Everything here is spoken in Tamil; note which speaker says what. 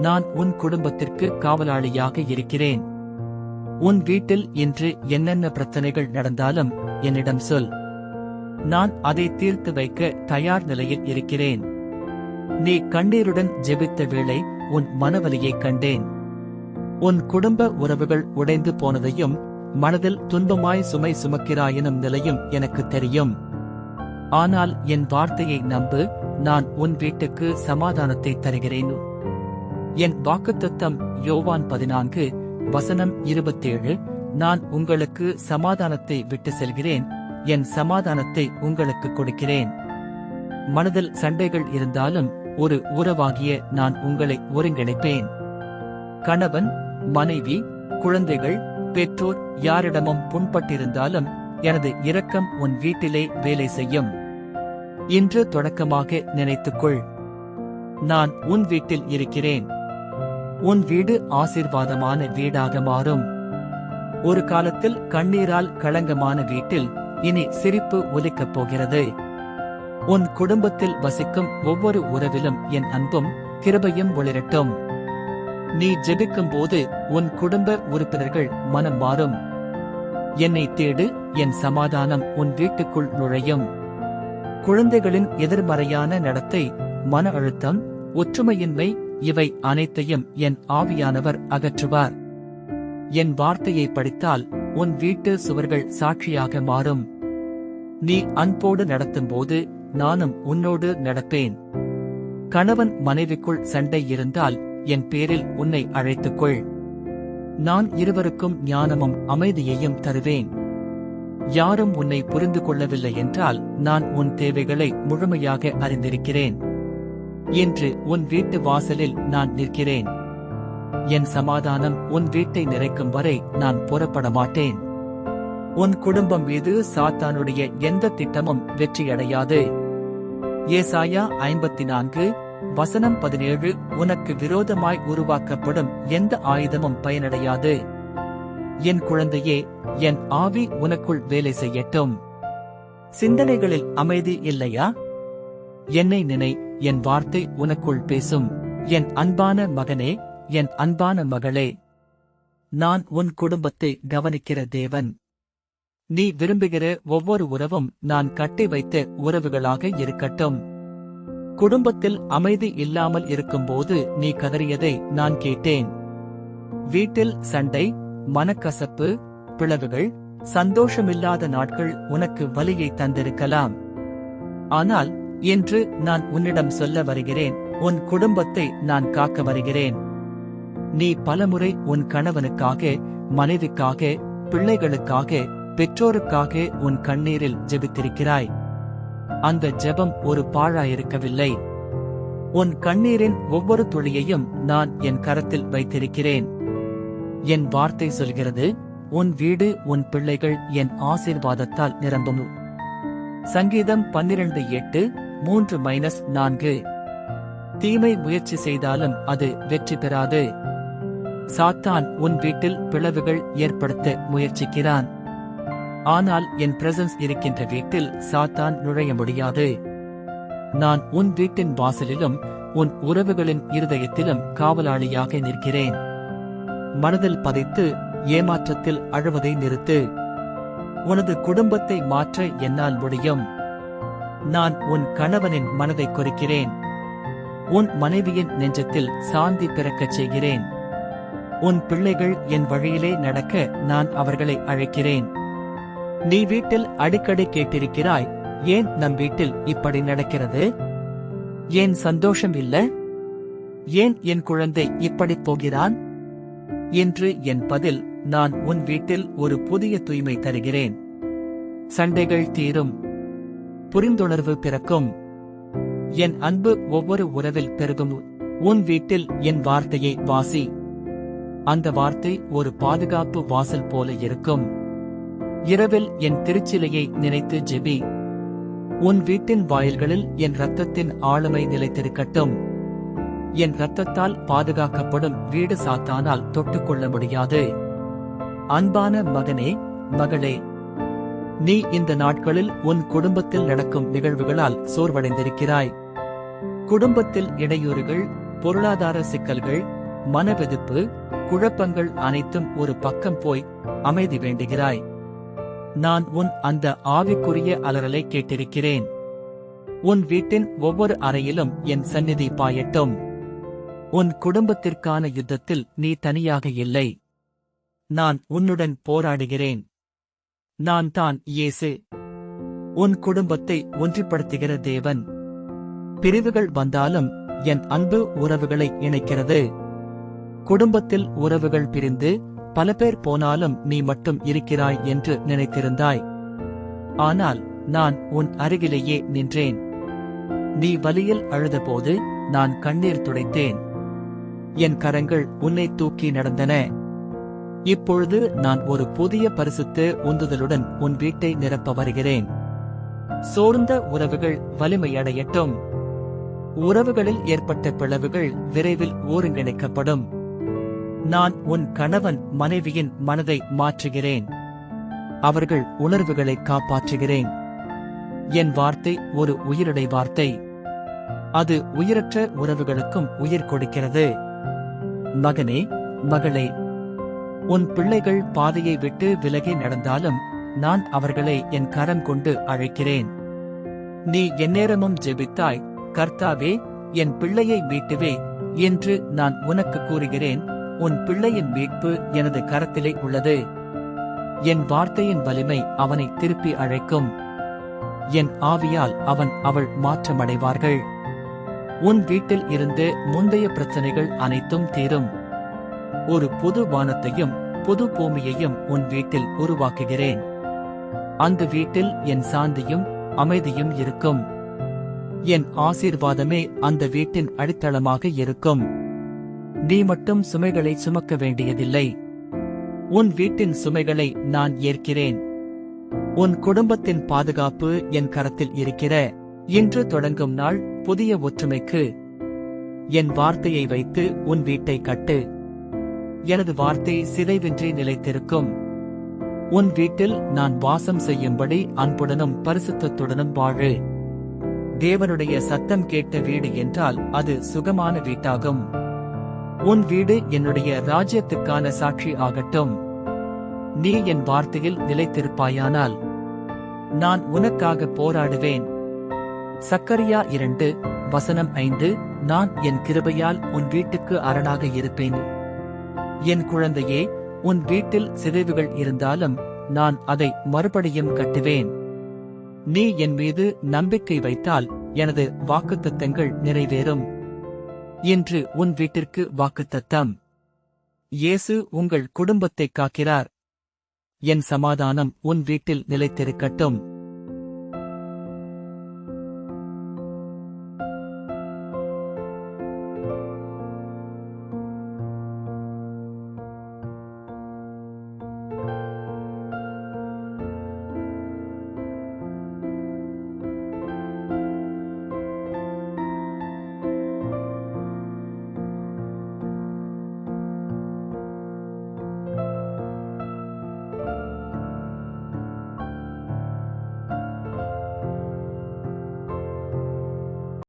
Speaker 1: நான் உன் குடும்பத்திற்கு காவலாளியாக இருக்கிறேன். உன் வீட்டில் இன்று என்னென்ன பிரச்சனைகள் நடந்தாலும் என்னிடம் சொல். நான் அதை தீர்த்து வைக்க தயார் நிலையில் இருக்கிறேன். நீ கண்ணீருடன் ஜெபித்த வேளை உன் மனவலியைக் கண்டேன். உன் குடும்ப உறவுகள் உடைந்து போனதையும் மனதில் துன்பமாய் சுமை சுமக்கிறாயினும் நிலையும் எனக்கு தெரியும். ஆனால் என் வார்த்தையை நம்பு நான் உன் வீட்டுக்கு சமாதானத்தை தருகிறேன். என் வாக்குத்தத்தம் யோவான் பதினான்கு வசனம் இருபத்தேழு நான் உங்களுக்கு சமாதானத்தை விட்டு செல்கிறேன் என் சமாதானத்தை உங்களுக்கு கொடுக்கிறேன். மனதில் சண்டைகள் இருந்தாலும் ஒரு உறவாகிய நான் உங்களை ஒருங்கிணைப்பேன். கணவன் மனைவி குழந்தைகள் பெற்றோர் யாரிடமும் புண்பட்டிருந்தாலும் எனது இரக்கம் உன் வீட்டிலே வேலை செய்யும். இன்று தொடக்கமாக நினைத்துக்கொள். நான் உன் வீட்டில் இருக்கிறேன். உன் வீடு ஆசீர்வாதமான வீடாக மாறும். ஒரு காலத்தில் கண்ணீரால் களங்கமான வீட்டில் இனி சிரிப்பு ஒலிக்கப் போகிறது. உன் குடும்பத்தில் வசிக்கும் ஒவ்வொரு உறவிலும் என் அன்பும் கிருபையும் ஒளிரட்டும். நீ ஜெபிக்கும் போது உன் குடும்ப உறுப்பினர்கள் மனம் மாறும். என்னை தேடு என் சமாதானம் உன் வீட்டுக்குள் நுழையும். குழந்தைகளின் எதிர்மறையான நடத்தை மன அழுத்தம் ஒற்றுமையின்மை இவை அனைத்தையும் என் ஆவியானவர் அகற்றுவார். என் வார்த்தையை படித்தால் உன் வீட்டு சுவர்கள் சாட்சியாக மாறும். நீ அன்போடு நடத்தும்போது நானும் உன்னோடு நடப்பேன். கணவன் மனைவிக்குள் சண்டை இருந்தால் என் பேரில் உன்னை அழைத்துக்கொள். நான் இருவருக்கும் ஞானமும் அமைதியையும் தருவேன். யாரும் உன்னை புரிந்து கொள்ளவில்லை என்றால் நான் உன் தேவைகளை முழுமையாக அறிந்திருக்கிறேன். இன்று உன் வீட்டு வாசலில் நான் நிற்கிறேன். என் சமாதானம் உன் வீட்டை நிறைக்கும் வரை நான் புறப்பட மாட்டேன் உன் குடும்பம் மீது சாத்தானுடைய எந்த திட்டமும் வெற்றியடையாது. ஏசாயா ஐம்பத்தி நான்கு வசனம் பதினேழு உனக்கு விரோதமாய் உருவாக்கப்படும் எந்த ஆயுதமும் பயனடையாது. என் குழந்தையே என் ஆவி உனக்குள் வேலை செய்யட்டும். சிந்தனைகளில் அமைதி இல்லையா? என்னை நினை என் வார்த்தை உனக்குள் பேசும். என் அன்பான மகனே என் அன்பான மகளே. நான் உன் குடும்பத்தை கவனிக்கிற தேவன். நீ விரும்புகிற ஒவ்வொரு உறவும் நான் கட்டி வைத்த உறவுகளாக இருக்கட்டும். குடும்பத்தில் அமைதி இல்லாமல் இருக்கும்போது நீ கதறியதை நான் கேட்டேன். வீட்டில் சண்டை மனக்கசப்பு பிளவுகள் சந்தோஷமில்லாத நாட்கள் உனக்கு வலியை தந்திருக்கலாம். ஆனால் இன்று நான் உன்னிடம் சொல்ல வருகிறேன். உன் குடும்பத்தை நான் காக்க வருகிறேன். நீ பலமுறை உன் கணவனுக்காக மனைவிக்காக பிள்ளைகளுக்காக பெற்றோருக்காக உன் கண்ணீரில் ஜெபித்திருக்கிறாய். அந்த ஜெபம் ஒரு பாழாயிருக்கவில்லை. உன் கண்ணீரின் ஒவ்வொரு துளியையும் நான் என் கரத்தில் வைத்திருக்கிறேன். என் வார்த்தை சொல்கிறது உன் வீடு உன் பிள்ளைகள் என் ஆசீர்வாதத்தால் நிரம்பும். சங்கீதம் பன்னிரண்டு எட்டு மூன்று மைனஸ் நான்கு. தீமை முயற்சி செய்தாலும் அது வெற்றி பெறாது. சாத்தான் உன் வீட்டில் பிளவுகள் ஏற்படுத்த முயற்சிக்கிறான். ஆனால் என் பிரசன்ஸ் இருக்கின்ற வீட்டில் சாத்தான் நுழைய முடியாது. நான் உன் வீட்டின் வாசலிலும் உன் உறவுகளின் இருதயத்திலும் காவலாளியாக நிற்கிறேன். மனதில் பதித்து ஏமாற்றத்தில் அழுவதை நிறுத்து. உனது குடும்பத்தை மாற்ற என்னால் முடியும். நான் உன் கணவனின் மனதை குறிக்கிறேன். உன் மனைவியின் நெஞ்சத்தில் சாந்தி பிறக்கச் செய்கிறேன். உன் பிள்ளைகள் என் வழியிலே நடக்க நான் அவர்களை அழைக்கிறேன். நீ வீட்டில் அடிக்கடி கேட்டிருக்கிறாய் ஏன் நம் வீட்டில் இப்படி நடக்கிறது? ஏன் சந்தோஷம் இல்ல? ஏன் என் குழந்தை இப்படி போகிறான்? என்று என் பதில் நான் உன் வீட்டில் ஒரு புதிய தூய்மை தருகிறேன். சண்டைகள் தீரும். புரிந்துணர்வு பிறக்கும். என் அன்பு ஒவ்வொரு உறவில் பெருகும். உன் வீட்டில் என் வார்த்தையை வாசி. அந்த வார்த்தை ஒரு பாதுகாப்பு வாசல் போல இருக்கும். இரவில் என் திருச்சிலையை நினைத்து ஜெபி. உன் வீட்டின் வாயில்களில் என் ரத்தத்தின் ஆளுமை நிலைத்திருக்கட்டும். என் ரத்தத்தால் பாதுகாக்கப்படும் வீடு சாத்தானால் தொட்டுக்கொள்ள முடியாது. அன்பான மகனே மகளே நீ இந்த நாட்களில் உன் குடும்பத்தில் நடக்கும் நிகழ்வுகளால் சோர்வடைந்திருக்கிறாய். குடும்பத்தில் இடையூறுகள் பொருளாதார சிக்கல்கள் மனவெதிப்பு குழப்பங்கள் அனைத்தும் ஒரு பக்கம் போய் அமைதி வேண்டுகிறாய். நான் உன் அந்த ஆவிக்குரிய அலறலை கேட்டிருக்கிறேன். உன் வீட்டின் ஒவ்வொரு அறையிலும் என் சந்நிதி பாயட்டும். உன் குடும்பத்திற்கான யுத்தத்தில் நீ தனியாக இல்லை. நான் உன்னுடன் போராடுகிறேன். நான் தான் இயேசு. உன் குடும்பத்தை ஒன்றிப்படுத்துகிற தேவன். பிரிவுகள் வந்தாலும் என் அன்பு உறவுகளை இணைக்கிறது. குடும்பத்தில் உறவுகள் பிரிந்து பல பேர் போனாலும் நீ மட்டும் இருக்கிறாய் என்று நினைத்திருந்தாய். ஆனால் நான் உன் அருகிலேயே நின்றேன். நீ வலியில் அழுதபோது நான் கண்ணீர் துடைத்தேன். என் கரங்கள் உன்னை தூக்கி நடந்தன. இப்பொழுது நான் ஒரு புதிய பரிசுத்து உந்துதலுடன் உன் வீட்டை நிரப்ப வருகிறேன். சோர்ந்த உறவுகள் வலிமையடையட்டும். உறவுகளில் ஏற்பட்ட பிளவுகள் விரைவில் ஒருங்கிணைக்கப்படும். நான் உன் கணவன் மனைவியின் மனதை மாற்றுகிறேன். அவர்கள் உணர்வுகளை காப்பாற்றுகிறேன். என் வார்த்தை ஒரு உயிரிடை வார்த்தை. அது உயிரற்ற உறவுகளுக்கும் உயிர் கொடுக்கிறது. மகனே மகளே உன் பிள்ளைகள் பாதையை விட்டு விலகி நடந்தாலும் நான் அவர்களை என் கரம் கொண்டு அழைக்கிறேன். நீ எந்நேரமும் ஜெபித்தாய் கர்த்தாவே என் பிள்ளையை மீட்டுவே என்று நான் உனக்கு கூறுகிறேன். உன் பிள்ளையின் மீட்பு எனது கரத்திலே உள்ளது. என் வார்த்தையின் வலிமை அவனை திருப்பி அழைக்கும். என் ஆவியால் அவன் அவள் மாற்றமடைவார்கள். உன் வீட்டில் இருந்து முந்தைய பிரச்சனைகள் அனைத்தும் தீரும். ஒரு புது வானத்தையும் புது பூமியையும் உன் வீட்டில் உருவாக்குகிறேன். அந்த வீட்டில் என் சாந்தியும் அமைதியும் இருக்கும். என் ஆசீர்வாதமே அந்த வீட்டின் அடித்தளமாக இருக்கும். நீ மட்டும் சுமைகளை சுமக்க வேண்டியதில்லை. உன் வீட்டின் சுமைகளை நான் ஏற்கிறேன். உன் குடும்பத்தின் பாதுகாப்பு என் கரத்தில் இருக்கிற இன்று தொடங்கும் நாள் புதிய ஒற்றுமைக்கு. என் வார்த்தையை வைத்து உன் வீட்டை கட்டு. எனது வார்த்தை சிதைவின்றி நிலைத்திருக்கும். உன் வீட்டில் நான் வாசம் செய்யும்படி அன்புடனும் பரிசுத்தத்துடனும் வாழு. தேவனுடைய சத்தம் கேட்ட வீடு என்றால் அது சுகமான வீட்டாகும். உன் வீடு என்னுடைய ராஜ்யத்துக்கான சாட்சி ஆகட்டும். நீ என் வார்த்தையில் நிலைத்திருப்பாயானால் நான் உனக்காக போராடுவேன். சக்கரியா இரண்டு வசனம் ஐந்து நான் என் கிருபையால் உன் வீட்டுக்கு அரணாக இருப்பேன். என் குழந்தையே உன் வீட்டில் சிதைவுகள் இருந்தாலும் நான் அதை மறுபடியும் கட்டுவேன். நீ என் மீது நம்பிக்கை வைத்தால் எனது வாக்குத்தத்தங்கள் நிறைவேறும். இன்று உன் வீட்டிற்கு வாக்குத்தத்தம். இயேசு உங்கள் குடும்பத்தை காக்கிறார். என் சமாதானம் உன் வீட்டில் நிலைத்திருக்கட்டும்.